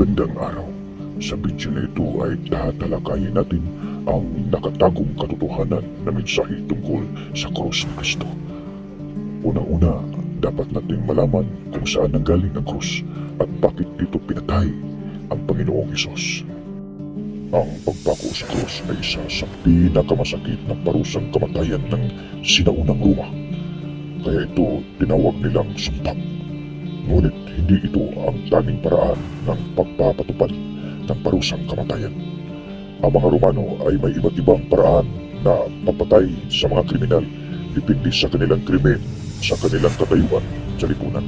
Magandang araw. Sa video na ito ay tatalakayin natin ang nakatagong katotohanan na mensahe tungkol sa krus ni Kristo. Una-una, dapat nating malaman kung saan nanggaling ang krus at bakit ito pinatay ang Panginoong Isos. Ang pagpako sa krus ay isa sa pinakamasakit na parusang kamatayan ng sinaunang Roma. Kaya ito tinawag nilang sumpa. Ngunit hindi ito ang tanging paraan ng pagpapatupad ng parusang kamatayan. Ang mga Romano ay may iba't ibang paraan na papatay sa mga kriminal depende sa kanilang krimen sa kanilang katayuan sa lipunan.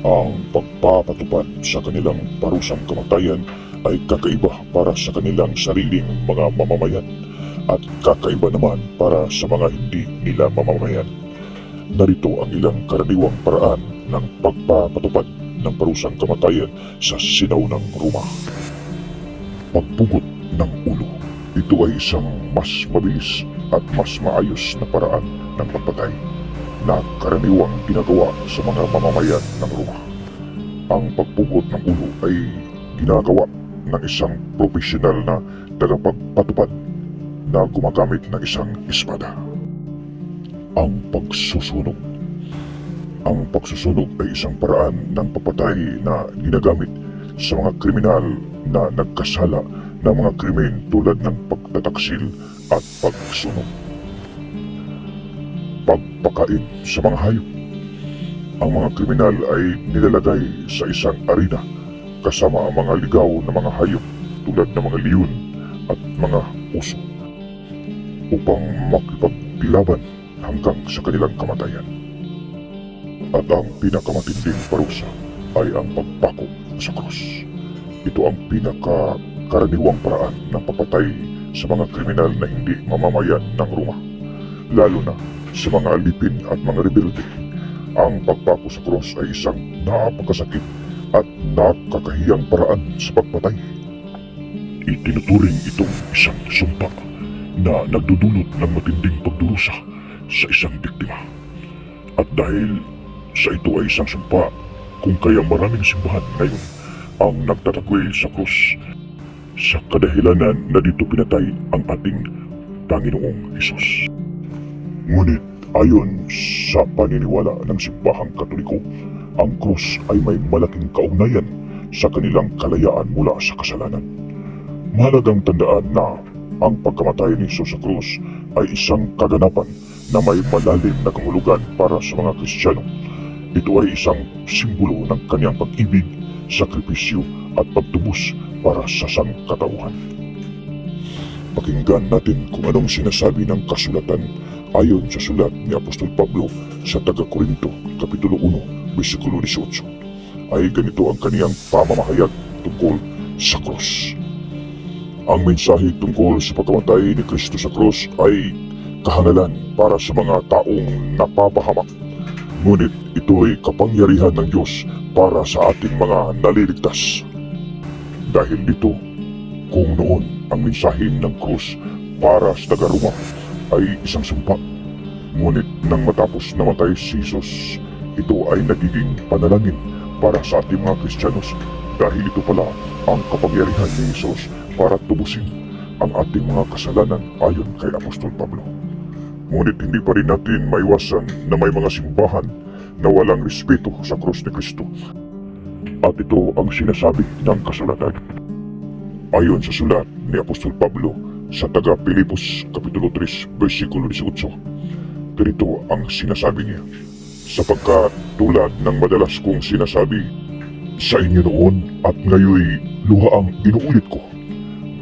Ang pagpapatupad sa kanilang parusang kamatayan ay kakaiba para sa kanilang sariling mga mamamayan at kakaiba naman para sa mga hindi nila mamamayan. Narito ang ilang karaniwang paraan ng pagpapatupad ng parusang kamatayan sa sinaunang Roma. Pagpugot ng ulo. Ito ay isang mas mabilis at mas maayos na paraan ng pagpatay na karaniwang ginagawa sa mga mamamayan ng Roma. Ang pagpugot ng ulo ay ginagawa ng isang profesional na tagapagpatupad na gumagamit ng isang espada. Ang pagsusunog ang pagsusunog ay isang paraan ng papatay na ginagamit sa mga kriminal na nagkasala ng mga krimen tulad ng pagtataksil at pagsunog. Pagpakain sa mga hayop. Ang mga kriminal ay nilalagay sa isang arena kasama ang mga ligaw na mga hayop tulad ng mga leon at mga uso upang makipaglaban hanggang sa kanilang kamatayan. At ang pinakamatinding parusa ay ang pagpako sa krus. Ito ang pinakakaraniwang paraan ng papatay sa mga kriminal na hindi mamamayan ng Roma. Lalo na sa mga alipin at mga rebelde. Ang pagpako sa krus ay isang napakasakit at nakakahiyang paraan sa pagpatay. Itinuturing itong isang sumpa na nagdudulot ng matinding pagdurusa sa isang biktima. At dahil sa ito ay isang sumpa, kung kaya maraming simbahan ngayon ang nagtatakwil sa krus sa kadahilanan na dito pinatay ang ating Panginoong Isus. Ngunit ayon sa paniniwala ng simbahang katoliko, ang krus ay may malaking kaugnayan sa kanilang kalayaan mula sa kasalanan. Mahalagang tandaan na ang pagkamatay ni Jesus sa krus ay isang kaganapan na may malalim na kahulugan para sa mga Kristiyano. Ito ay isang simbolo ng kanyang pag-ibig, sakripisyo at pagtubos para sa sangkatauhan. Pakinggan natin kung anong sinasabi ng kasulatan ayon sa sulat ni Apostol Pablo sa taga-Korinto, Kapitulo 1, versikulo 18. Ay ganito ang kaniyang pamamahayag tungkol sa krus. Ang mensahe tungkol sa pagkamatay ni Kristo sa krus ay kahangalan para sa mga taong napapahamak. Ngunit ito ay kapangyarihan ng Diyos para sa ating mga naliligtas. Dahil dito, kung noon ang mensahe ng krus para sa taga-Roma ay isang sumpa, ngunit nang matapos namatay si Jesus, ito ay nagiging panalangin para sa ating mga Kristiyanos dahil ito pala ang kapangyarihan ni Jesus para tubusin ang ating mga kasalanan ayon kay Apostol Pablo. Ngunit hindi pa rin natin maiwasan na may mga simbahan na walang respeto sa krus ni Kristo. At ito ang sinasabi ng kasulatan. Ayon sa sulat ni Apostol Pablo sa taga Pilipos Kapitulo 3 versikulo 18. Ganito ang sinasabi niya. Sapagkat tulad ng madalas kong sinasabi sa inyo noon at ngayoy luha ang inuulit ko.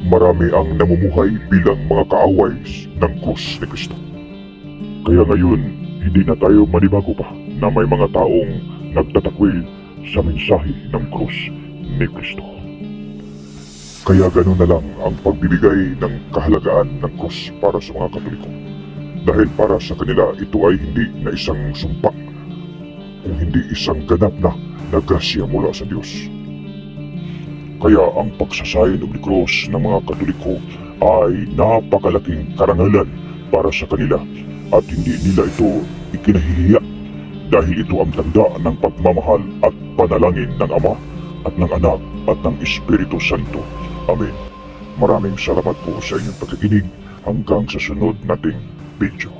Marami ang namumuhay bilang mga kaaway ng krus ni Kristo. Kaya ngayon, hindi na tayo manibago pa na may mga taong nagtatakwil sa mensahe ng krus ni Kristo. Kaya ganun na lang ang pagbibigay ng kahalagaan ng krus para sa mga katoliko. Dahil para sa kanila ito ay hindi na isang sumpa, kung hindi isang ganap na na grasya mula sa Diyos. Kaya ang pagsasayin ng krus ng mga katoliko ay napakalaking karangalan para sa kanila at hindi nila ito ikinahihiya dahil ito ang tanda ng pagmamahal at panalangin ng Ama at ng Anak at ng Espiritu Santo. Amen. Maraming salamat po sa inyong pagkikinig hanggang sa sunod nating video.